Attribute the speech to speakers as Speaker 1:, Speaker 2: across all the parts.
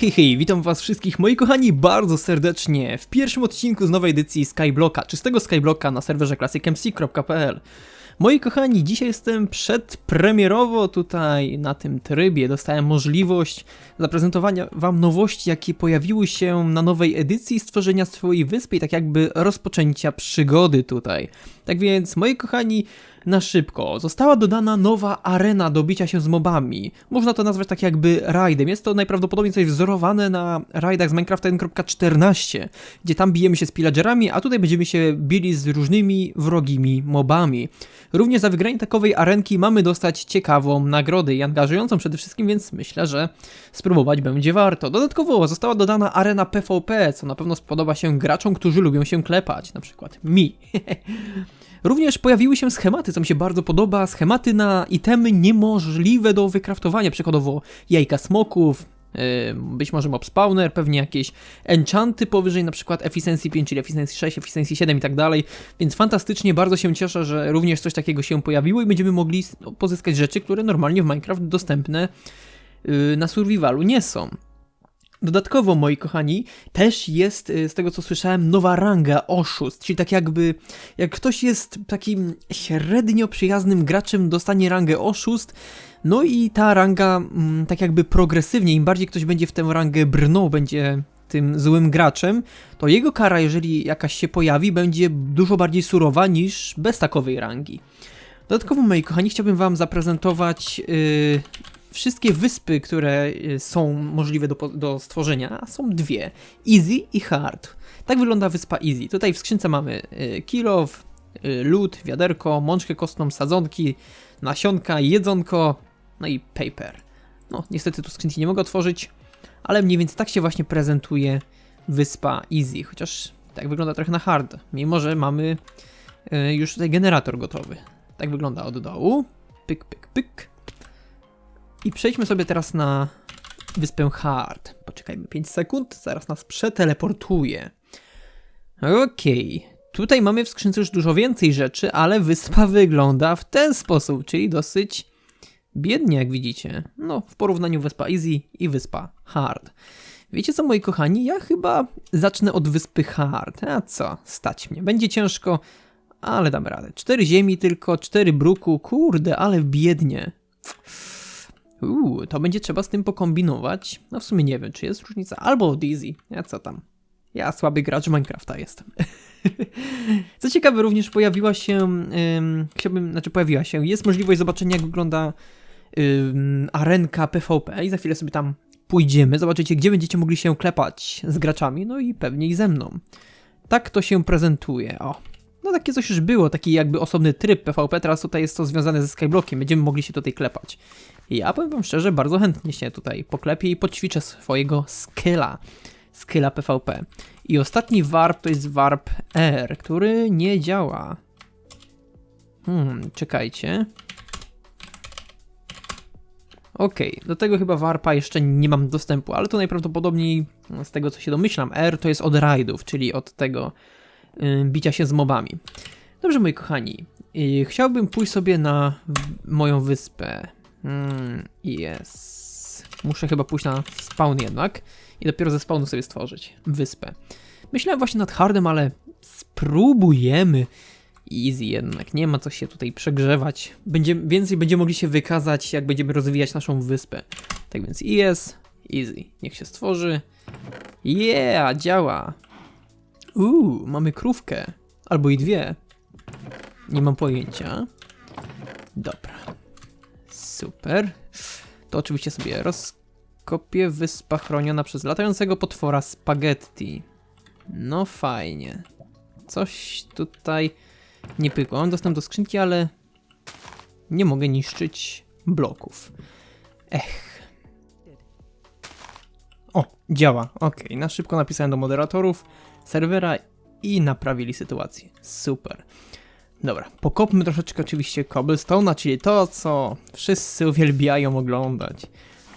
Speaker 1: Hej, hej, witam was wszystkich moi kochani bardzo serdecznie w pierwszym odcinku z nowej edycji Skyblocka, czystego Skyblocka na serwerze classicmc.pl. Moi kochani, dzisiaj jestem przedpremierowo tutaj na tym trybie, dostałem możliwość zaprezentowania wam nowości, jakie pojawiły się na nowej edycji, stworzenia swojej wyspy i tak jakby rozpoczęcia przygody tutaj. Tak więc, moi kochani, na szybko. Została dodana nowa arena do bicia się z mobami. Można to nazwać tak jakby rajdem. Jest to najprawdopodobniej coś wzorowane na rajdach z Minecraft 1.14, gdzie tam bijemy się z pillagerami, a tutaj będziemy się bili z różnymi wrogimi mobami. Również za wygranie takowej arenki mamy dostać ciekawą nagrodę i angażującą przede wszystkim, więc myślę, że spróbować będzie warto. Dodatkowo została dodana arena PvP, co na pewno spodoba się graczom, którzy lubią się klepać, na przykład mi. Również pojawiły się schematy, co mi się bardzo podoba, schematy na itemy niemożliwe do wykraftowania, przykładowo jajka smoków, yy, być może mob spawner, pewnie jakieś enchanty powyżej na przykład efficiency 5, czyli efficiency 6, efficiency 7 i tak dalej, więc fantastycznie, bardzo się cieszę, że również coś takiego się pojawiło i będziemy mogli pozyskać rzeczy, które normalnie w Minecraft dostępne yy, na survivalu nie są. Dodatkowo, moi kochani, też jest, y, z tego co słyszałem, nowa ranga oszust, czyli tak jakby, jak ktoś jest takim średnio przyjaznym graczem, dostanie rangę oszust, no i ta ranga, mm, tak jakby progresywnie, im bardziej ktoś będzie w tę rangę brnął, będzie tym złym graczem, to jego kara, jeżeli jakaś się pojawi, będzie dużo bardziej surowa niż bez takowej rangi. Dodatkowo, moi kochani, chciałbym wam zaprezentować yy, wszystkie wyspy, które y, są możliwe do, do stworzenia, są dwie: Easy i Hard. Tak wygląda wyspa Easy. Tutaj w skrzynce mamy y, kilow, y, lód, wiaderko, mączkę kostną, sadzonki, nasionka, jedzonko, no i paper. No, niestety tu skrzynki nie mogę otworzyć, ale mniej więcej tak się właśnie prezentuje wyspa Easy, chociaż tak wygląda trochę na hard, mimo że mamy już tutaj generator gotowy. Tak wygląda od dołu. Pyk, pyk, pyk. I przejdźmy sobie teraz na wyspę Hard. Poczekajmy 5 sekund, zaraz nas przeteleportuje. Okej. Tutaj mamy w skrzynce już dużo więcej rzeczy, ale wyspa wygląda w ten sposób, czyli dosyć biednie, jak widzicie. No, w porównaniu wyspa Easy i wyspa Hard. Wiecie co, moi kochani? Ja chyba zacznę od wyspy Hard. A co? Stać mnie. Będzie ciężko, ale dam radę. Cztery ziemi tylko, cztery bruku. Kurde, ale biednie. Uuu, to będzie trzeba z tym pokombinować. No w sumie nie wiem, czy jest różnica. Albo Easy. Ja co tam? Ja słaby gracz Minecrafta jestem. co ciekawe, również pojawiła się, ym, chciałbym, znaczy pojawiła się, jest możliwość zobaczenia jak wygląda ym, arenka PvP i za chwilę sobie tam pójdziemy, zobaczycie gdzie będziecie mogli się klepać z graczami, no i pewnie i ze mną. Tak to się prezentuje, o. No takie coś już było, taki jakby osobny tryb PvP, teraz tutaj jest to związane ze Skyblockiem, będziemy mogli się tutaj klepać. Ja powiem wam szczerze, bardzo chętnie się tutaj poklepię i poćwiczę swojego skilla, skilla PvP. I ostatni warp to jest warp R, który nie działa. Hmm, czekajcie. Okej, do tego chyba warpa jeszcze nie mam dostępu, ale to najprawdopodobniej z tego co się domyślam, R to jest od rajdów, czyli od tego bicia się z mobami. Dobrze, moi kochani, y, chciałbym pójść sobie na moją wyspę. Hmm, jest. Muszę chyba pójść na spawn jednak i dopiero ze spawnu sobie stworzyć wyspę. Myślałem właśnie nad hardem, ale spróbujemy. Easy jednak, nie ma co się tutaj przegrzewać. Będzie, więcej będziemy mogli się wykazać, jak będziemy rozwijać naszą wyspę. Tak więc jest, easy. Niech się stworzy. Yeah, działa. Uuu, mamy krówkę. Albo i dwie. Nie mam pojęcia. Dobra. Super. To oczywiście sobie rozkopię. Wyspa chroniona przez latającego potwora spaghetti. No fajnie. Coś tutaj nie pykło. Mam dostęp do skrzynki, ale nie mogę niszczyć bloków. Ech. O, działa. Ok, na szybko napisałem do moderatorów serwera i naprawili sytuację. Super. Dobra, pokopmy troszeczkę oczywiście cobblestone'a, czyli to, co wszyscy uwielbiają oglądać.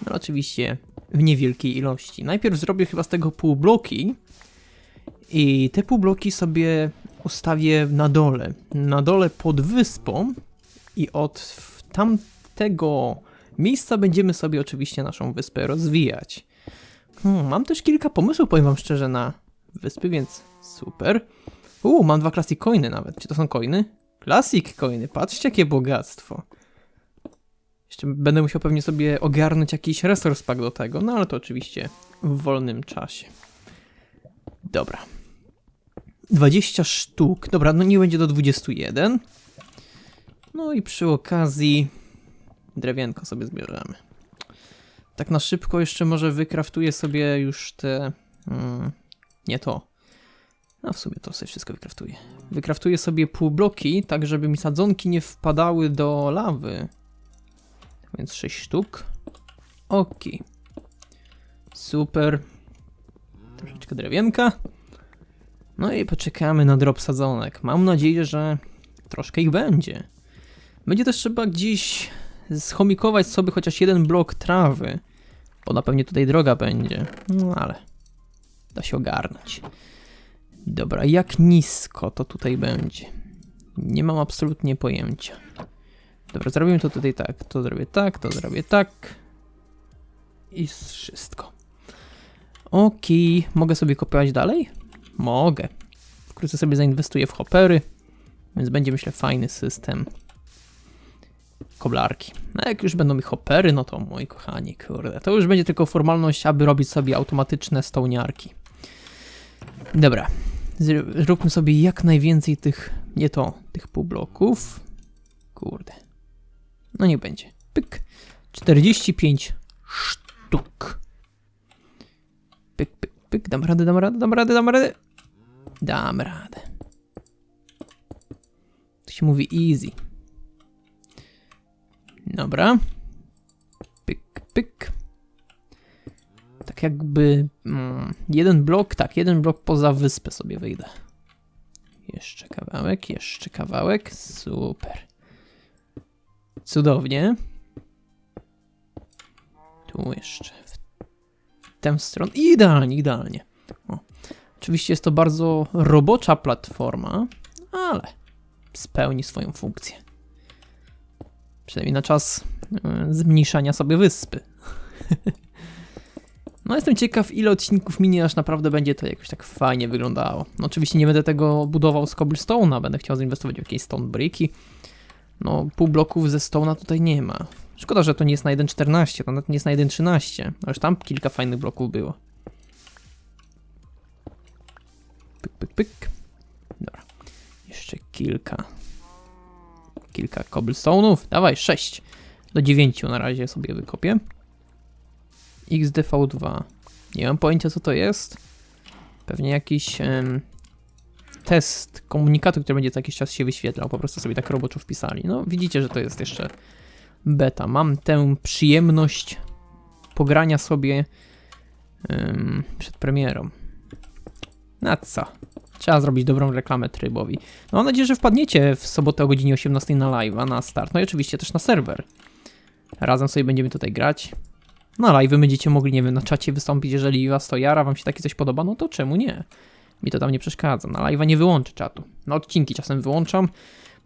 Speaker 1: No oczywiście w niewielkiej ilości. Najpierw zrobię chyba z tego półbloki i te półbloki sobie ustawię na dole. Na dole pod wyspą i od tamtego miejsca będziemy sobie oczywiście naszą wyspę rozwijać. Hmm, mam też kilka pomysłów, powiem wam szczerze, na wyspy, więc super. Uuu, mam dwa Classic Coiny nawet. Czy to są coiny? Classic Coiny, patrzcie jakie bogactwo. Jeszcze będę musiał pewnie sobie ogarnąć jakiś resource pack do tego, no ale to oczywiście w wolnym czasie. Dobra. 20 sztuk. Dobra, no nie będzie do 21. No i przy okazji drewienko sobie zbierzemy. Tak na szybko jeszcze może wykraftuję sobie już te... Mm, nie to. A w sumie to sobie wszystko wykraftuję. Wykraftuję sobie półbloki, tak żeby mi sadzonki nie wpadały do lawy. Więc 6 sztuk. Ok. Super. Troszeczkę drewienka. No i poczekamy na drop sadzonek. Mam nadzieję, że troszkę ich będzie. Będzie też trzeba gdzieś schomikować sobie chociaż jeden blok trawy. Bo na pewno tutaj droga będzie. No ale da się ogarnąć. Dobra, jak nisko to tutaj będzie? Nie mam absolutnie pojęcia. Dobra, zrobimy to tutaj tak, to zrobię tak, to zrobię tak. I wszystko. Okej, mogę sobie kopiować dalej? Mogę. Wkrótce sobie zainwestuję w hoppery, więc będzie myślę fajny system koblarki. No jak już będą mi hoppery, no to moi kochani, kurde, to już będzie tylko formalność, aby robić sobie automatyczne stołniarki. Dobra, Zr- zróbmy sobie jak najwięcej tych, nie to, tych półbloków. Kurde. No nie będzie. Pyk. 45 sztuk. Pyk, pyk, pyk. Dam radę, dam radę, dam radę, dam radę. Dam radę. To się mówi easy. Dobra. Pyk, pyk. Tak jakby mm, jeden blok, tak, jeden blok poza wyspę sobie wyjdę. Jeszcze kawałek, jeszcze kawałek. Super. Cudownie. Tu jeszcze. W tę stronę. Idealnie, idealnie. O. Oczywiście jest to bardzo robocza platforma, ale spełni swoją funkcję. Przynajmniej na czas y, zmniejszania sobie wyspy. No jestem ciekaw, ile odcinków minie, aż naprawdę będzie to jakoś tak fajnie wyglądało. No oczywiście nie będę tego budował z cobblestone'a, będę chciał zainwestować w jakieś stone bricki. No pół bloków ze stone'a tutaj nie ma. Szkoda, że to nie jest na 1.14, to nawet nie jest na 1.13, ale już tam kilka fajnych bloków było. Pyk, pyk, pyk. Dobra. Jeszcze kilka. Kilka cobblestone'ów. Dawaj, 6. Do 9 na razie sobie wykopię. XDV2. Nie mam pojęcia co to jest. Pewnie jakiś em, test komunikatu, który będzie co jakiś czas się wyświetlał. Po prostu sobie tak roboczo wpisali. No widzicie, że to jest jeszcze beta. Mam tę przyjemność pogrania sobie em, przed premierą. Na co? Trzeba zrobić dobrą reklamę trybowi. No mam nadzieję, że wpadniecie w sobotę o godzinie 18 na live'a, na start. No i oczywiście też na serwer. Razem sobie będziemy tutaj grać. Na live będziecie mogli, nie wiem, na czacie wystąpić, jeżeli was to jara, wam się takie coś podoba, no to czemu nie? Mi to tam nie przeszkadza. Na live'a nie wyłączę czatu. Na odcinki czasem wyłączam,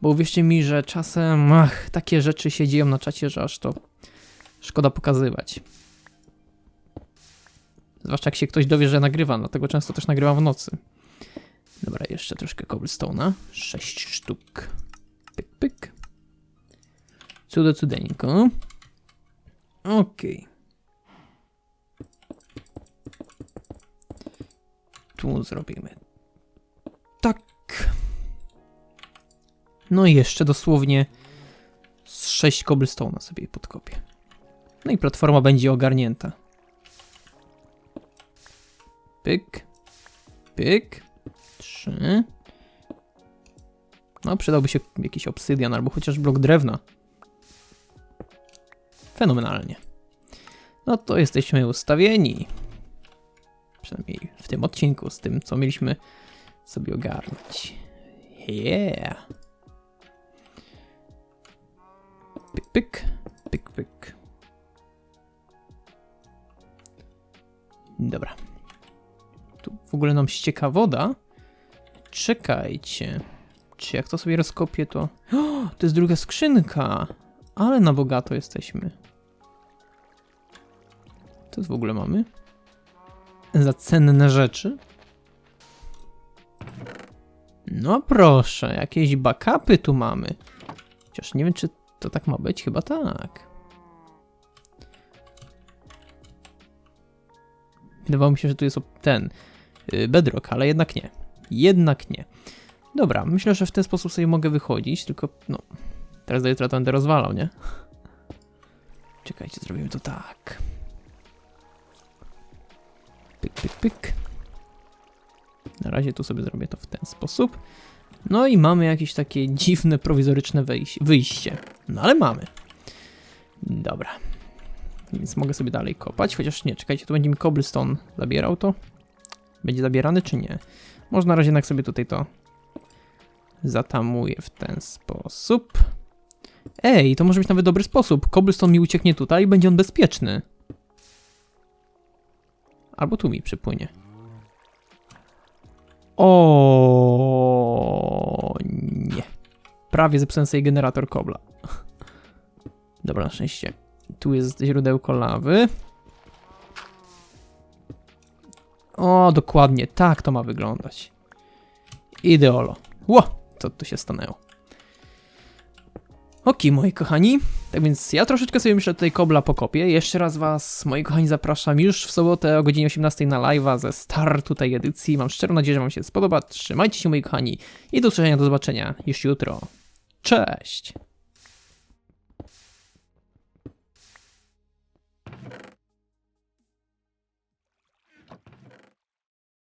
Speaker 1: bo uwierzcie mi, że czasem, ach, takie rzeczy się dzieją na czacie, że aż to szkoda pokazywać. Zwłaszcza jak się ktoś dowie, że nagrywa, dlatego często też nagrywam w nocy. Dobra, jeszcze troszkę cobblestone'a. 6 sztuk. Pyk, pyk. Cudo cudeńko. Okej. Tu zrobimy. Tak. No i jeszcze dosłownie z 6 cobblestone'a sobie podkopię. No i platforma będzie ogarnięta. Pyk. Pyk. Trzy. No, przydałby się jakiś obsydian albo chociaż blok drewna. Fenomenalnie. No to jesteśmy ustawieni. Przynajmniej w tym odcinku, z tym, co mieliśmy sobie ogarnąć. Yeah. Pyk, pyk, pyk, pyk. Dobra. Tu w ogóle nam ścieka woda. Czekajcie. Czy jak to sobie rozkopię, to... O, to jest druga skrzynka. Ale na bogato jesteśmy. Co w ogóle mamy? Za cenne rzeczy. No proszę, jakieś backupy tu mamy. Chociaż nie wiem, czy to tak ma być, chyba tak. Wydawało mi się, że tu jest ten y, bedrock, ale jednak nie. Jednak nie. Dobra, myślę, że w ten sposób sobie mogę wychodzić, tylko no. Teraz do jutra to będę rozwalał, nie? Czekajcie, zrobimy to tak. Pyk, pyk. Na razie tu sobie zrobię to w ten sposób. No i mamy jakieś takie dziwne, prowizoryczne wyjście. No ale mamy. Dobra. Więc mogę sobie dalej kopać, chociaż nie, czekajcie, tu będzie mi cobblestone zabierał to. Będzie zabierany czy nie? Może na razie jednak sobie tutaj to zatamuję w ten sposób. Ej, to może być nawet dobry sposób. Cobblestone mi ucieknie tutaj i będzie on bezpieczny. Albo tu mi przypłynie. O nie. Prawie zepsułem sobie generator kobla. Dobra, na szczęście. Tu jest źródełko lawy. O, dokładnie, tak to ma wyglądać. Ideolo. Ło, co tu się stanęło? Okej, moi kochani. Tak więc ja troszeczkę sobie myślę tutaj kobla pokopię. Jeszcze raz was, moi kochani, zapraszam już w sobotę o godzinie 18 na live'a ze startu tej edycji. Mam szczerą nadzieję, że wam się spodoba. Trzymajcie się, moi kochani i do usłyszenia, do zobaczenia już jutro. Cześć!